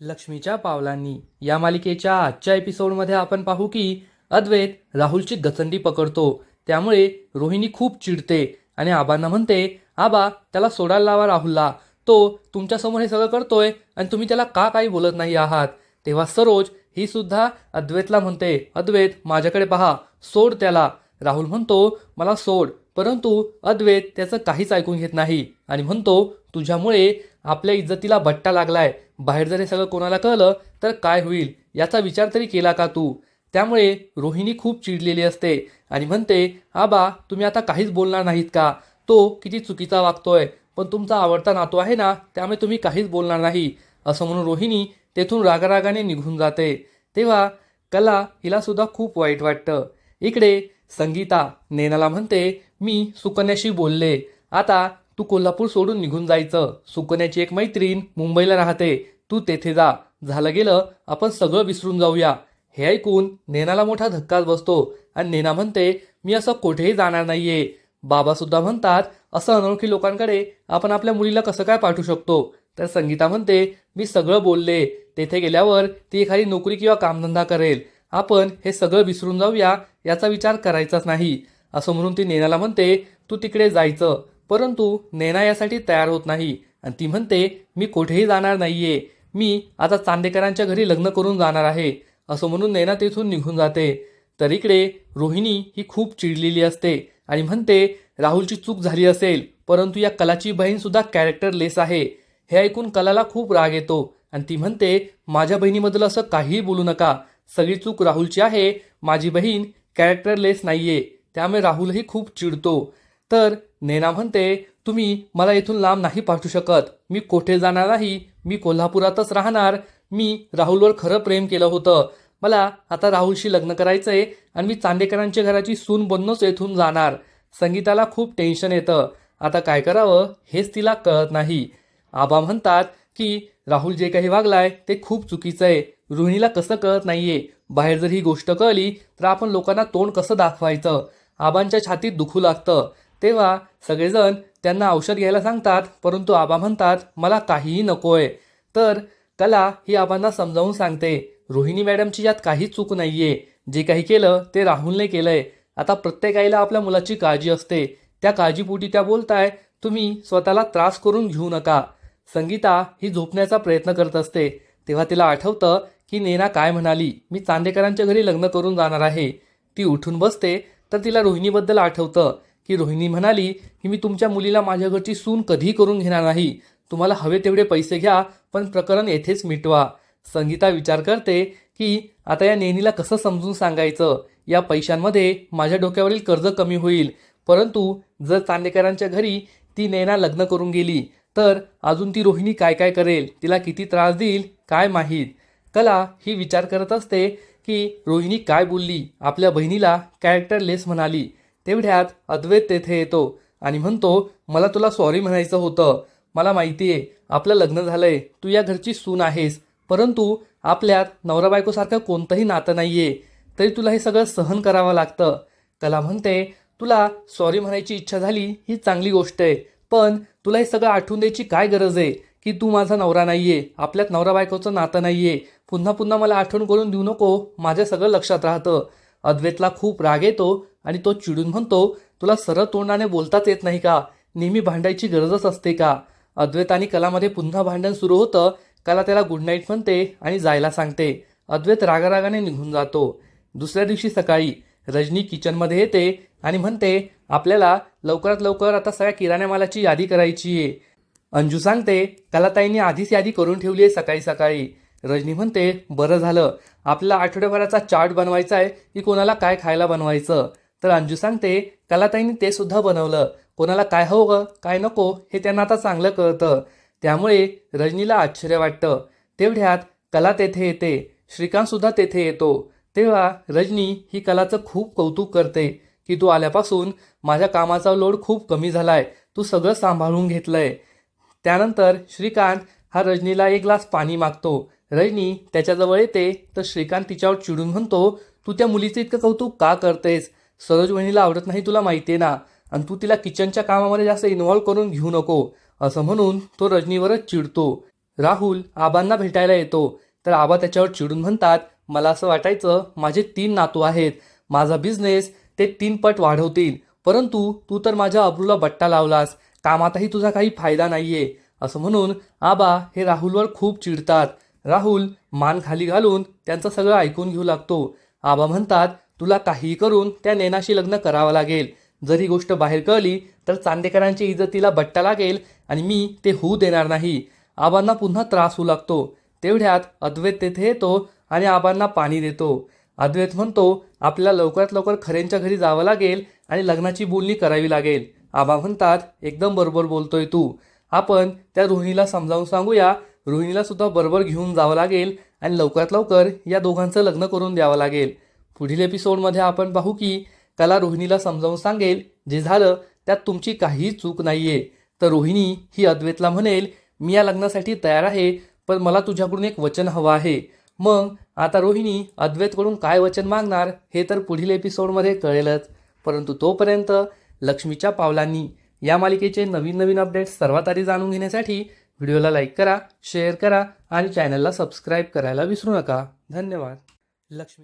लक्ष्मीच्या पावलांनी. या मालिकेच्या आजच्या एपिसोडमध्ये आपण पाहू की अद्वैत राहुलची गचंडी पकडतो. त्यामुळे रोहिणी खूप चिडते आणि आबांना म्हणते आबा त्याला सोडायला लावा राहुलला. तो तुमच्यासमोर हे सगळं करतोय आणि तुम्ही त्याला का काही बोलत नाही आहात? तेव्हा सरोज ही सुद्धा अद्वैतला म्हणते अद्वैत माझ्याकडे पहा सोड त्याला. राहुल म्हणतो मला सोड परंतु अद्वैत त्याचं काहीच ऐकून घेत नाही. आणि म्हणतो तुझ्यामुळे आपल्या इज्जतीला भट्टा लागलाय. बाहेर जर हे सगळं कोणाला कळलं तर काय होईल? याचा विचार तरी केला का तू? त्यामुळे रोहिणी खूप चिडलेली असते आणि म्हणते आबा तुम्ही आता काहीच बोलणार नाहीत का? तो किती चुकीचा वागतोय. पण तुमचा आवडता नातू आहे ना त्यामुळे तुम्ही काहीच बोलणार नाही. असं म्हणून रोहिणी तेथून रागारागाने निघून जाते. तेव्हा कला हिला सुद्धा खूप वाईट वाटतं. इकडे संगीता नेनाला म्हणते मी सुकन्याशी बोलले. आता तू कोल्हापूर सोडून निघून जायचं. सुकन्याची एक मैत्रीण मुंबईला राहते. तू तेथे जा. झालं गेलं आपण सगळं विसरून जाऊया. हे ऐकून नेनाला मोठा धक्काच बसतो आणि नेना म्हणते मी असं कुठेही जाणार नाहीये. बाबा सुद्धा म्हणतात असं अनोळखी लोकांकडे आपण आपल्या मुलीला कसं काय पाठवू शकतो? तर संगीता म्हणते मी सगळं बोलले. तेथे गेल्यावर ती एखादी नोकरी किंवा कामधंदा करेल. आपण हे सगळं विसरून जाऊया याचा विचार करायचाच नाही. असं म्हणून ती नेनाला म्हणते तू तिकडे जायचं. परंतु नैना यासाठी तयार होत नाही. आणि ती म्हणते मी कुठेही जाणार नाहीये. मी आता चांदेकरांच्या घरी लग्न करून जाणार आहे. असं म्हणून नैना तेथून निघून जाते. तर इकडे रोहिणी ही खूप चिडलेली असते आणि म्हणते राहुलची चूक झाली असेल परंतु या कलाची बहीण सुद्धा कॅरेक्टर लेस आहे. हे ऐकून कलाला खूप राग येतो आणि ती म्हणते माझ्या बहिणीबद्दल असं काहीही बोलू नका. सगळी चूक राहुलची आहे. माझी बहीण कॅरेक्टर लेस नाहीये. त्यामुळे राहुलही खूप चिडतो. तर नेना म्हणते तुम्ही मला इथून लांब नाही पाठवू शकत. मी कोठे जाणार नाही मी कोल्हापुरातच राहणार. मी राहुलवर खरं प्रेम केलं होतं. मला आता राहुलशी लग्न करायचंय आणि मी चांदेकरांच्या घराची सून बनूनच येथून जाणार. संगीताला खूप टेन्शन येतं. आता काय करावं हेच तिला कळत नाही. आबा म्हणतात की राहुल जे काही वागलाय ते खूप चुकीचं आहे. रोहिणीला कसं कळत नाहीये. बाहेर जर ही गोष्ट कळली तर आपण लोकांना तोंड कसं दाखवायचं? आबांच्या छातीत दुखू लागतं. तेव्हा सगळेजण त्यांना औषध घ्यायला सांगतात परंतु आबा म्हणतात मला काहीही नकोय. तर कला ही आबांना समजावून सांगते रोहिणी मॅडमची यात काहीच चूक नाहीये. जे काही केलं ते राहुलने केलंय. आता प्रत्येक आईला आपल्या मुलाची काळजी असते. त्या काळजीपोटी त्या बोलताय तुम्ही स्वतःला त्रास करून घेऊ नका. संगीता ही झोपण्याचा प्रयत्न करत असते. तेव्हा तिला आठवतं की नेना काय म्हणाली मी चांदेकरांच्या घरी लग्न करून जाणार आहे. ती उठून बसते तर तिला रोहिणीबद्दल आठवतं. की रोहिणी म्हणाली की मी तुमच्या मुलीला माझ्या घरची सून कधी करून घेणार नाही. तुम्हाला हवे तेवढे पैसे घ्या पण प्रकरण येथेच मिटवा. संगीता विचार करते की आता या नेहमीला कसं समजून सांगायचं? या पैशांमध्ये माझ्या डोक्यावरील कर्ज कमी होईल. परंतु जर चांदेकरांच्या घरी ती नैना लग्न करून गेली तर अजून ती रोहिणी काय काय करेल? तिला किती त्रास देईल? काय माहीत? कला ही विचार करत असते की रोहिणी काय बोलली? आपल्या बहिणीला कॅरेक्टर लेस म्हणाली. तेवढ्यात अद्वैत तेथे येतो आणि म्हणतो मला तुला सॉरी म्हणायचं होतं. मला माहिती आहे आपलं लग्न झालंय. तू या घरची सून आहेस. परंतु आपल्यात नवरा बायकोसारखं कोणतंही नातं नाही आहे तरी तुला हे सगळं सहन करावं लागतं. कला म्हणते तुला सॉरी म्हणायची इच्छा झाली ही चांगली गोष्ट आहे. पण तुला हे सगळं आठवून द्यायची काय गरज आहे? की तू माझा नवरा नाही आहे आपल्यात नवरा बायकोचं नातं नाही आहे पुन्हा पुन्हा मला आठवण करून देऊ नको. माझ्या सगळं लक्षात राहतं. अद्वैतला खूप राग येतो. आणि तो चिडून म्हणतो तुला सरळ तोंडाने बोलताच येत नाही का? नेहमी भांडायची गरजच असते का? अद्वैत आणि कलामध्ये पुन्हा भांडण सुरू होतं कला त्याला गुड नाईट म्हणते आणि जायला सांगते. अद्वैत रागारागाने निघून जातो. दुसऱ्या दिवशी सकाळी रजनी किचनमध्ये येते आणि म्हणते आपल्याला लवकरात लवकर आता सगळ्या किराण्या मालाची यादी करायची आहे. अंजू सांगते कलाताईंनी आधीच यादी करून ठेवली आहे सकाळी सकाळी. रजनी म्हणते बरं झालं. आपल्याला आठवड्याभराचा चार्ट बनवायचा आहे की कोणाला काय खायला बनवायचं? तर अंजू सांगते कलाताईंनी ते सुद्धा बनवलं. कोणाला काय हवं काय नको हे त्यांना आता चांगलं कळतं. त्यामुळे रजनीला आश्चर्य वाटतं. तेवढ्यात कला तेथे येते. श्रीकांत सुद्धा तेथे येतो. तेव्हा रजनी ही कलाचं खूप कौतुक करते की तू आल्यापासून माझ्या कामाचा लोड खूप कमी झालाय. तू सगळं सांभाळून घेतलंय. त्यानंतर श्रीकांत हा रजनीला एक ग्लास पाणी मागतो. रजनी त्याच्याजवळ येते तर श्रीकांत तिच्यावर चिडून म्हणतो तू त्या मुलीचं इतकं कौतुक का करतेस? सरोज वहिनीला आवडत नाही तुला माहिती आहे ना. आणि तू तिला किचनच्या कामामध्ये जास्त इन्व्हॉल्व करून घेऊ नको. असं म्हणून तो रजनीवरच चिडतो. राहुल आबांना भेटायला येतो. तर आबा त्याच्यावर चिडून म्हणतात मला असं वाटायचं माझे तीन नातू आहेत. माझा बिझनेस ते तीन पट वाढवतील. परंतु तू तर माझ्या अब्रूला बट्टा लावलास. कामातही तुझा काही फायदा नाहीये. असं म्हणून आबा हे राहुलवर खूप चिडतात. राहुल मान खाली घालून त्यांचं सगळं ऐकून घेऊ लागतो. आबा म्हणतात तुला काहीही करून त्या नेनाशी लग्न करावं लागेल. जर ही गोष्ट बाहेर कळली तर चांदेकरांची इज्जतीला बट्टा लागेल आणि मी ते होऊ देणार नाही. आबांना पुन्हा त्रास होऊ लागतो. तेवढ्यात अद्वैत तेथे येतो आणि आबांना पाणी देतो. अद्वैत म्हणतो आपल्याला लवकरात लवकर खरेंच्या घरी जावं लागेल आणि लग्नाची बोलणी करावी लागेल. आबा म्हणतात एकदम बरोबर बोलतोय तू. आपण त्या रोहिणीला समजावून सांगूया. रोहिणीला सुद्धा बरोबर घेऊन जावं लागेल आणि लवकरात लवकर या दोघांचं लग्न करून द्यावं लागेल. पुढील एपिसोडमध्ये आपण पाहू की कला रोहिणीला समजावून सांगेल जे झालं त्यात तुमची काहीही चूक नाहीये. तर रोहिणी ही अद्वैतला म्हणेल मी या लग्नासाठी तयार आहे पण मला तुझ्याकडून एक वचन हवं आहे. मग आता रोहिणी अद्वैतकडून काय वचन मागणार हे तर पुढील एपिसोडमध्ये कळेलच. परंतु तोपर्यंत लक्ष्मीच्या पावलांनी या मालिकेचे नवीन नवीन अपडेट्स सर्वात आधी जाणून घेण्यासाठी व्हिडिओला लाईक करा शेअर करा आणि चॅनलला सबस्क्राईब करायला विसरू नका. धन्यवाद. लक्ष्मी